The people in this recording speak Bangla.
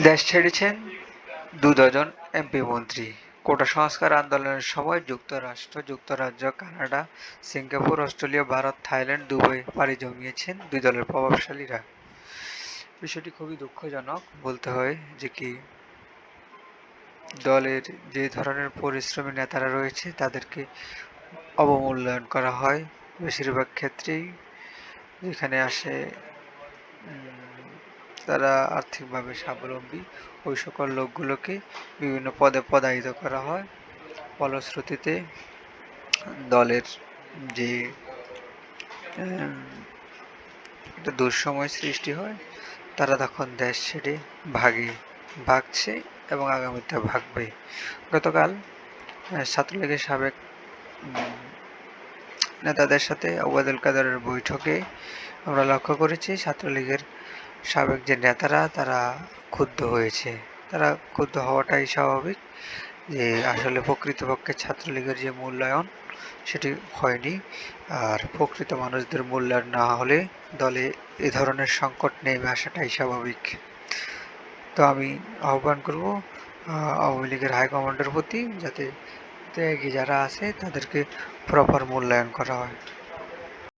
দেশ ছেড়েছেন দু ডজন এমপি মন্ত্রী। কোটা সংস্কার আন্দোলনের সময় যুক্তরাষ্ট্র, যুক্তরাজ্য, Canada, Singapore, Australia, Bharat, Thailand Dubai পাড়ি জমিয়েছেন দুই দলের প্রভাবশালীরা। বিষয়টি খুবই দুঃখজনক বলতে হয় যে কি দলের যে ধরনের পরিশ্রমী নেতারা রয়েছে তাদেরকে অবমূল্যায়ন করা হয়। বেশিরভাগ ক্ষেত্রেই যেখানে আসে তারা আর্থিকভাবে স্বাবলম্বী। ওই সকল লোকগুলোকে বিভিন্ন পদে পদায়িত করা হয়। ফলশ্রুতিতে দলের যে একটা দুঃসময় সৃষ্টি হয়, তারা তখন দেশ ছেড়ে ভাগে ভাগছে এবং আগামীতে ভাগবে। গতকাল ছাত্রলীগের সাবেক নেতাদের সাথে ওবায়দুল কাদেরের বৈঠকে আমরা লক্ষ্য করেছি, ছাত্রলীগের সাবেক যে নেতারা, তারা ক্ষুব্ধ হয়েছে। তারা ক্ষুব্ধ হওয়াটাই স্বাভাবিক যে আসলে প্রকৃতপক্ষে ছাত্রলীগের যে মূল্যায়ন, সেটি হয়নি। আর প্রকৃত মানুষদের মূল্যায়ন না হলে দলে এ ধরনের সংকট নেমে আসাটাই স্বাভাবিক। তো আমি আহ্বান করব আওয়ামী লীগের হাইকমান্ডের প্রতি যাতে ত্যাগী যারা আছে তাদেরকে প্রপার মূল্যায়ন করা হয়